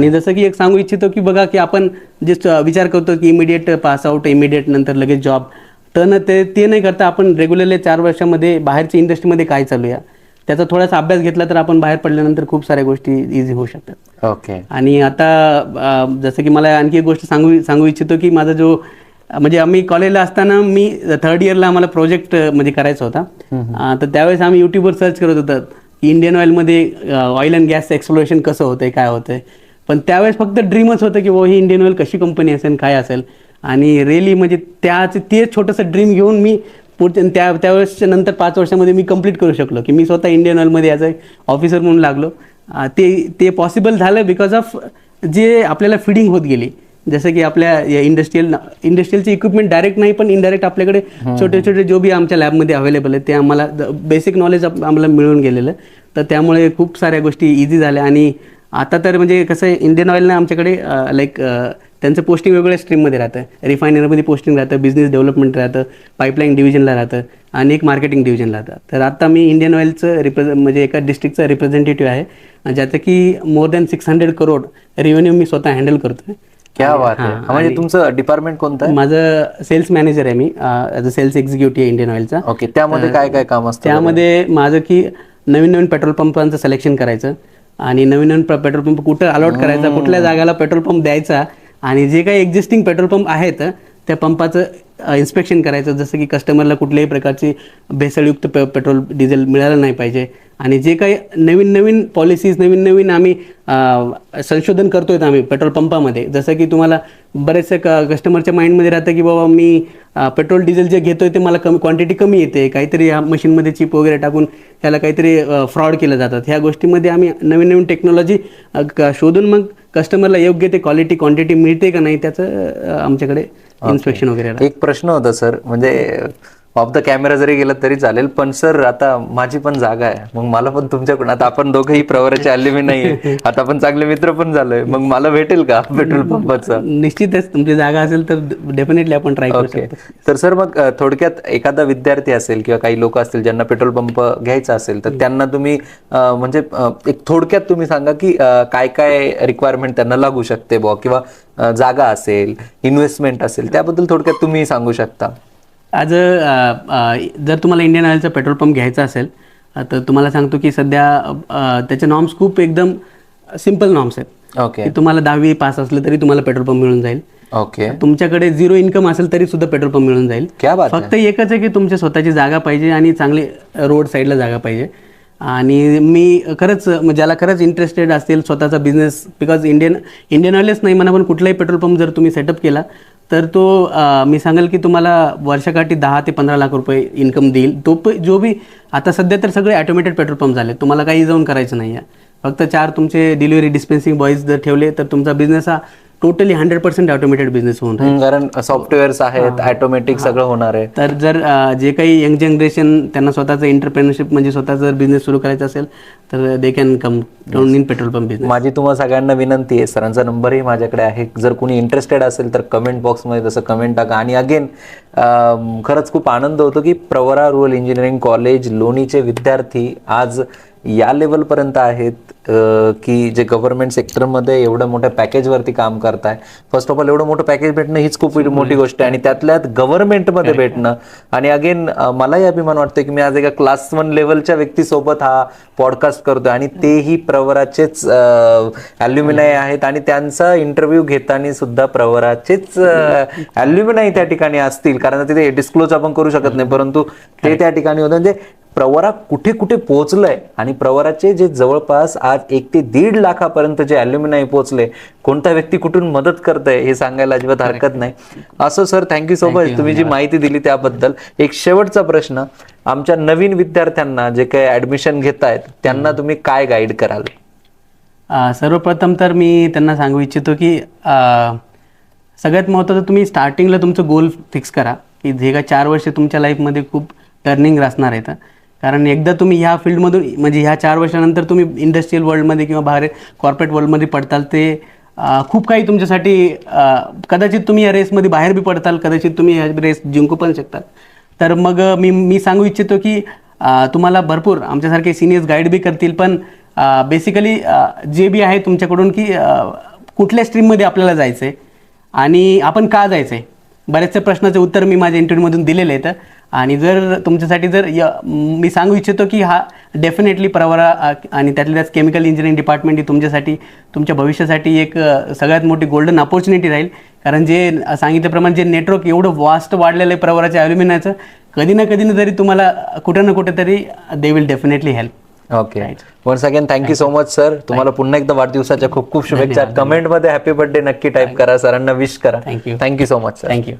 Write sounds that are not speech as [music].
आणि जसं की एक सांगू इच्छितो की बघा की आपण जे विचार करतो की इमिडिएट पास आउट इमिडिएट नंतर लगेच जॉब तर न ते ते नाही करता आपण रेग्युलरली चार वर्षामध्ये बाहेरच्या इंडस्ट्रीमध्ये काय चालू आहे त्याचा थोडासा अभ्यास घेतला तर आपण बाहेर पडल्यानंतर खूप साऱ्या गोष्टी इझी होऊ शकतात. ओके आणि आता जसं की मला आणखी एक गोष्ट सांगू सांगू इच्छितो की माझा जो म्हणजे आम्ही कॉलेजला असताना मी थर्ड इयरला आम्हाला प्रोजेक्ट म्हणजे करायचा होता. तर त्यावेळेस आम्ही यूट्यूबवर सर्च करत होतो की इंडियन ऑइलमध्ये ऑइल अँड गॅस एक्सप्लोरेशन कसं होतंय काय होतंय. पण त्यावेळेस फक्त ड्रीमच होतं की वो ही इंडियन ऑइल कशी कंपनी असेल काय असेल? आणि रिअली म्हणजे त्याच ते छोटंसं ड्रीम घेऊन मी पुढच्या त्या त्यावेळेसच्या नंतर पाच वर्षामध्ये मी कंप्लीट करू शकलो की मी स्वतः इंडियन ऑइलमध्ये ॲज अ ऑफिसर म्हणून लागलो. ते ते पॉसिबल झालं बिकॉज ऑफ जे आपल्याला फिडिंग होत गेली. जसं की आपल्या इंडस्ट्रीयल इंडस्ट्रीयलचे इक्विपमेंट डायरेक्ट नाही पण इनडायरेक्ट आपल्याकडे छोटे छोटे जो बी आमच्या लॅबमध्ये अवेलेबल आहे ते आम्हाला बेसिक नॉलेज आम्हाला मिळून गेलेलं. तर त्यामुळे खूप साऱ्या गोष्टी इझी झाल्या आणि आता तर म्हणजे कसं इंडियन ऑइलनं आमच्याकडे लाईक त्यांचं पोस्टिंग वेगवेगळ्या स्ट्रीममध्ये राहतं. रिफायनरीमध्ये पोस्टिंग राहतं बिझनेस डेव्हलपमेंट राहतं पाईपलाईन डिव्हिजनला राहतं आणि एक मार्केटिंग डिव्हिजनला राहतं. तर आता मी इंडियन ऑइलचं रिप्रेझेंट म्हणजे एका डिस्ट्रिक्टचा रिप्रेझेंटेटिव्ह आहे ज्याचं की more than six hundred crore revenue मी स्वतः हँडल करतोय. क्या बात आहे. म्हणजे तुमचं डिपार्टमेंट कोणतं आहे? माझं सेल्स मॅनेजर आहे मी as a sales executive Indian ऑइलचा okay त्यामध्ये काय काय काम असतं? त्यामध्ये माझं की नवीन नवीन पेट्रोल पंपांचं सिलेक्शन करायचं आणि नवीन नवीन पेट्रोल पंप कुठं अलॉट करायचा कुठल्या जागाला पेट्रोल पंप द्यायचा आणि जे काही एक्झिस्टिंग पेट्रोल पंप आहेत त्या पंपाचं इन्स्पेक्शन करायचं. जसं की कस्टमरला कुठल्याही प्रकारची भेसळयुक्त पे पेट्रोल डिझेल मिळालं नाही पाहिजे. आणि जे काही नवीन नवीन पॉलिसीज नवीन नवीन आम्ही संशोधन करतोय आम्ही पेट्रोल पंपामध्ये जसं की तुम्हाला बरेचसे क कस्टमरच्या माइंडमध्ये राहतं की बाबा मी पेट्रोल डिझेल जे घेतोय ते मला कमी क्वांटिटी कमी येते. काहीतरी या मशीनमध्ये चिप वगैरे टाकून त्याला काहीतरी फ्रॉड केलं जातात. ह्या गोष्टीमध्ये आम्ही नवीन नवीन टेक्नॉलॉजी शोधून मग कस्टमरला योग्य ते क्वालिटी क्वांटिटी मिळते का नाही त्याचं आमच्याकडे इन्स्पेक्शन वगैरे. एक प्रश्न होता सर. म्हणजे ऑफ द कॅमेरा जरी गेला तरी चालेल पण सर आता माझी पण जागा आहे. मग मला पण तुमच्याकडून आता आपण दोघंही प्रवराचे आले नाही [laughs] आता आपण चांगले मित्र पण झालोय. मग मला भेटेल का पेट्रोल पंपाचं? निश्चितच तुमची जागा असेल तर डेफिनेटली आपण ट्राय करू ओके शकतो. तर सर मग थोडक्यात एखादा विद्यार्थी असेल किंवा काही लोक असतील ज्यांना पेट्रोल पंप घ्यायचा असेल तर त्यांना तुम्ही म्हणजे एक थोडक्यात तुम्ही सांगा की काय काय रिक्वायरमेंट त्यांना लागू शकते बुवा किंवा जागा असेल इन्व्हेस्टमेंट असेल त्याबद्दल थोडक्यात तुम्ही सांगू शकता. अ जर तुम्हाला इंडियन ऑइलचा पेट्रोल पंप घ्यायचा असेल तर तुम्हाला सांगतो की सध्या त्याचे नॉर्म्स खूप एकदम सिंपल नॉर्म्स आहेत. ओके तुम्हाला दहावी पास असलं तरी तुम्हाला पेट्रोल पंप मिळून जाईल. ओके तुमच्याकडे झिरो इन्कम असेल तरी सुद्धा पेट्रोल पंप मिळून जाईल. क्या बात आहे फक्त एकच आहे की तुमच्या स्वतःची जागा पाहिजे आणि चांगली रोड साईडला जागा पाहिजे. आणि मी खरंच म्हणजे ज्याला खरंच इंटरेस्टेड असतील स्वतःचा बिझनेस बिकॉज इंडियन इंडियन ऑइलच नाही म्हणा पण कुठलाही पेट्रोल पंप जर तुम्ही सेटअप केला तर तो आ, मी सांगेल की तुम्हाला वर्षाकाठी दहा ते पंधरा लाख रुपये इन्कम देईल. तो प जो बी आता सध्या तर सगळे ॲटोमेटेड पेट्रोल पंप झाले तुम्हाला काही जाऊन करायचं नाही आहे फक्त चार तुमचे डिलिव्हरी डिस्पेन्सिंग बॉईज जर ठेवले तर तुमचा बिझनेस हा totally hundred percent automated business होऊन राहील. कारण सॉफ्टवेअर्स आहेत ऑटोमॅटिक सगळं होणार आहे. तर जर जे काही यंग जनरेशन त्यांना स्वतःचं एंटरप्रेनरशिप म्हणजे स्वतःचा जर बिझनेस सुरू करायचा असेल तर they can come down in petrol pump business माझी तुम्हाला सगळ्यांना विनंती आहे सरांचा नंबरही माझ्याकडे आहे. जर कोणी इंटरेस्टेड असेल तर कमेंट बॉक्समध्ये तसं कमेंट टाका. आणि अगेन खरंच खूप आनंद होतो की प्रवरा रुरल इंजिनिअरिंग कॉलेज लोणीचे विद्यार्थी आज या लेवलपर्यंत आहेत की जे गव्हर्नमेंट सेक्टरमध्ये एवढं मोठ्या पॅकेजवरती काम करताय. फर्स्ट ऑफ ऑल एवढं मोठं पॅकेज भेटणं हीच खूप मोठी गोष्ट आहे. आणि त्यातल्यात गव्हर्नमेंटमध्ये भेटणं. आणि अगेन मलाही अभिमान वाटतो की मी आज एका क्लास वन लेवलच्या व्यक्तीसोबत हा पॉडकास्ट करतोय. आणि तेही प्रवराचेच अल्युमिनाय आहेत. आणि त्यांचा इंटरव्ह्यू घेताना सुद्धा प्रवराचेच अल्युमिनाय त्या ठिकाणी असतील. कारण तिथे डिस्क्लोज आपण करू शकत नाही. परंतु ते त्या ठिकाणी होतं. म्हणजे प्रवरा कुठे कुठे पोहोचलंय आणि प्रवराचे जे जवळपास आज एक ते दीड लाखापर्यंत जे अल्युमिनाय पोहोचले कोणता व्यक्ती कुठून मदत करतंय हे सांगायला अजिबात हरकत नाही. असो सर थँक्यू सो मच तुम्ही जी माहिती दिली त्याबद्दल. एक शेवटचा प्रश्न. आमच्या नवीन विद्यार्थ्यांना जे काही ऍडमिशन घेत आहेत त्यांना तुम्ही काय गाईड कराल? सर्वप्रथम तर मी त्यांना सांगू इच्छितो की सगळ्यात महत्त्वाचं तुम्ही स्टार्टिंगला तुमचं गोल फिक्स करा. की जे काय चार वर्ष तुमच्या लाईफमध्ये खूप टर्निंग असणार आहेत. कारण एकदा तुम्ही ह्या फील्डमधून म्हणजे ह्या चार वर्षानंतर तुम्ही इंडस्ट्रीयल वर्ल्डमध्ये किंवा बाहेर कॉर्पोरेट वर्ल्डमध्ये पडताल ते खूप काही तुमच्यासाठी कदाचित तुम्ही या रेसमध्ये बाहेर बी पडताल कदाचित तुम्ही या रेस जिंकू पण शकतात तर मग मी मी सांगू इच्छितो की तुम्हाला भरपूर आमच्यासारखे सिनियर्स गाईड बी करतील पण बेसिकली जे बी आहे तुमच्याकडून की कुठल्या स्ट्रीममध्ये आपल्याला जायचं आहे आणि आपण का जायचं आहे बऱ्याचशा प्रश्नाचे उत्तर मी माझ्या इंटरव्ह्यूमधून दिलेले आहेत. आणि जर तुमच्यासाठी जर य- मी सांगू इच्छितो की हा डेफिनेटली प्रवरा आणि त्यातल्या त्यात केमिकल इंजिनिअरिंग डिपार्टमेंट ही तुमच्यासाठी तुमच्या भविष्यासाठी एक सगळ्यात मोठी गोल्डन अपॉर्च्युनिटी राहील. कारण जे सांगितल्याप्रमाणे जे नेटवर्क एवढं वास्ट वाढलेलं आहे प्रवराच्या ॲल्युमिनाचं कधी ना कधी ना तरी तुम्हाला कुठं ना कुठे तरी they will definitely help okay once again thank you so much sir तुम्हाला पुन्हा एकदा वाढदिवसाच्या खूप खूप शुभेच्छा. कमेंटमध्ये हॅपी बर्थडे नक्की टाईप करा सरांना विश करा. You. Thank you so much sir thank you